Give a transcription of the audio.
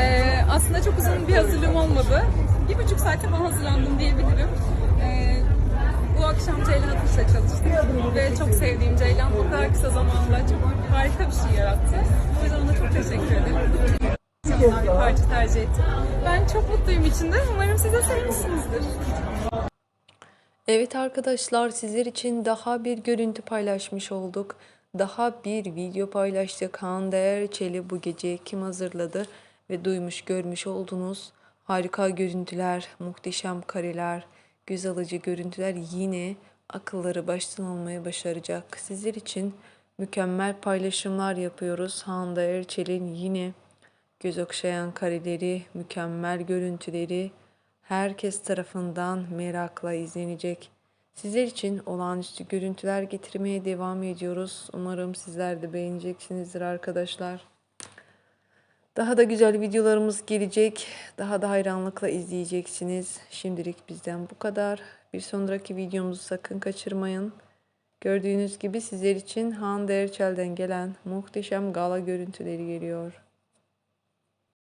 Ee, aslında çok uzun bir hazırlığım olmadı. Bir buçuk saate falan hazırlandım diyebilirim. Ee, bu akşam Ceylan Atış'la çalıştık ve çok sevdiğim Ceylan o kadar kısa zamanda çok harika bir şey yarattı. O yüzden ona çok teşekkür ederim. Bir parça tercih ettim. Ben çok mutluyum içinde. Umarım siz de sevmişsinizdir. Evet arkadaşlar sizler için daha bir görüntü paylaşmış olduk. Daha bir video paylaştık. Hande Erçel'i bu gece kim hazırladı ve duymuş görmüş oldunuz. Harika görüntüler, muhteşem kareler, göz alıcı görüntüler yine akılları baştan almayı başaracak. Sizler için mükemmel paylaşımlar yapıyoruz. Hande Erçel'in yine göz okşayan kareleri, mükemmel görüntüleri herkes tarafından merakla izlenecek. Sizler için olağanüstü görüntüler getirmeye devam ediyoruz. Umarım sizler de beğeneceksinizdir arkadaşlar. Daha da güzel videolarımız gelecek. Daha da hayranlıkla izleyeceksiniz. Şimdilik bizden bu kadar. Bir sonraki videomuzu sakın kaçırmayın. Gördüğünüz gibi sizler için Hande Erçel'den gelen muhteşem gala görüntüleri geliyor.